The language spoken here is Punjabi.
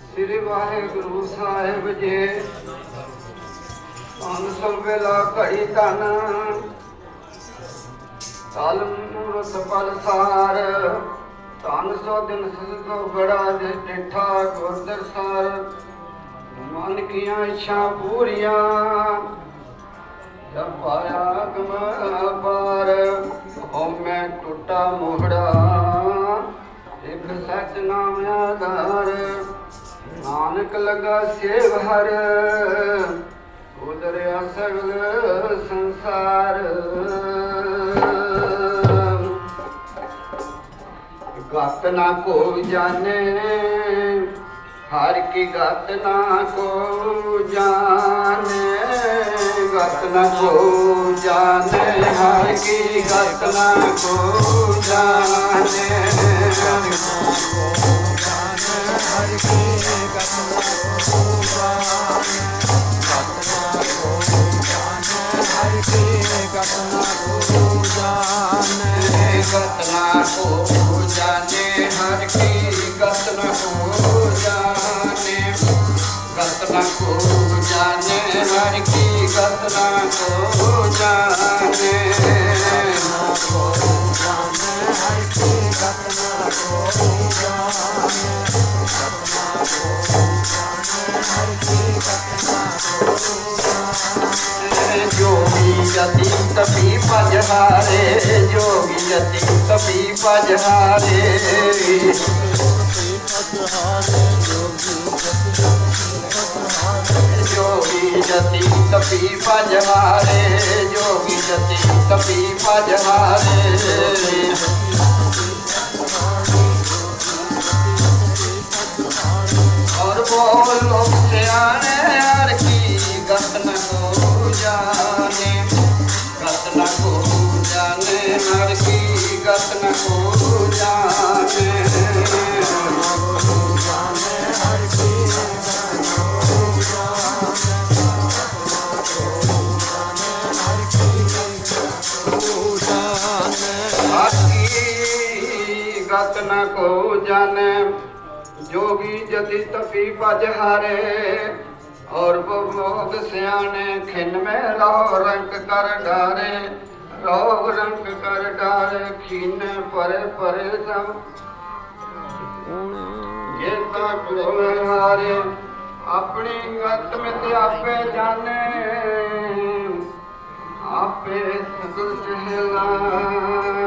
ਸ੍ਰੀ ਵਾਹਿਗੁਰੂ ਸਾਹਿਬ ਜੀ। ਧੰਨ ਵੇਲਾ ਘੜੀ ਤਨ ਤਲ ਮੂਰਤ ਪਲ ਸਾਰ। ਧੰਨ ਸੋ ਦਿਨ ਸੋ ਬੜਾ ਦੇ ਟਿਠਾ ਗੁਰਦਰ ਸਾਰ। ਮਨ ਕੀਆਂ ਇੱਛਾ ਪੂਰੀਆਂ। ਜਬ ਪਾਇਆ ਗਮ ਪਾਰ ਹੋ ਟੁੱਟਾ ਮੋਹੜਾ। ਇੱਕ ਸੱਚ ਨਾਮ ਆਧਾਰ। ਨਾਨਕ ਲਗਾ ਸੇਵ ਹਰ, ਉਦਰਿਆ ਸਗਲ ਸੰਸਾਰ। ਗਤ ਨਾ ਕੋ ਜਾਣੇ, ਹਰ ਕੀ ਗਤ ਨਾ ਕੋ ਜਾਣੇ। ਗਤ ਨਾ ਕੋ ਜਾਣੇ, ਹਰ ਕੀ ਗਤ ਨਾ ਕੋ ਜਾਣੇ। ਗਤ ਨਾ ਕੋ ਜਾਣੇ ਗਤ ਨਾ ਕੋ ਜਾਣੇ ਹਰ ਕੀ ਗਤ ਨਾ ਕੋ ਜਾਣੇ ਜੋਗੀ ਜਤੀ ਤਪੀ ਭਜ ਹਾਰੇ ਜੋਗੀ ਜਤੀ ਤਪੀ ਭਜ ਹਾਰੇ ਜੋਗੀ ਜਤੀ ਤਪੀ ਭਜ ਹਾਰੇ ਜੋਗੀ ਜਤੀ ਤਪੀ ਭਜ ਹਾਰੇ ਔਰ ਬੋਲੋ ਸਿਆਣੇ ਹਰ ਕੀ ਗਤ ਨ ਕੋ ਜਾਣੇ ਗਤ ਨ ਗਤ ਨ ਕੋ ਜਾਣੇ ਜੋਗੀ ਜਤੀ ਤਪੀ ਭਜ ਹਾਰੇ। ਔਰ ਬੋਧ ਸਿਆਣੇ, ਖਿਨ ਮੇ ਰੋ ਰੰਗ ਕਰ ਡਾਰੇ। ਰੋਗ ਰੰਗ ਕਰ ਡਾਰੇ, ਖਿਨ ਪਰੇ ਪਰੇ ਸਭ ਜੇ ਤਾ ਕੋਲ ਹਾਰੇ, ਆਪਣੀ ਗਤ ਮਿਤ ਆਪੇ ਜਾਣੇ। ਆਪੇ ਸਗਲ ਸਹਿਲਾ।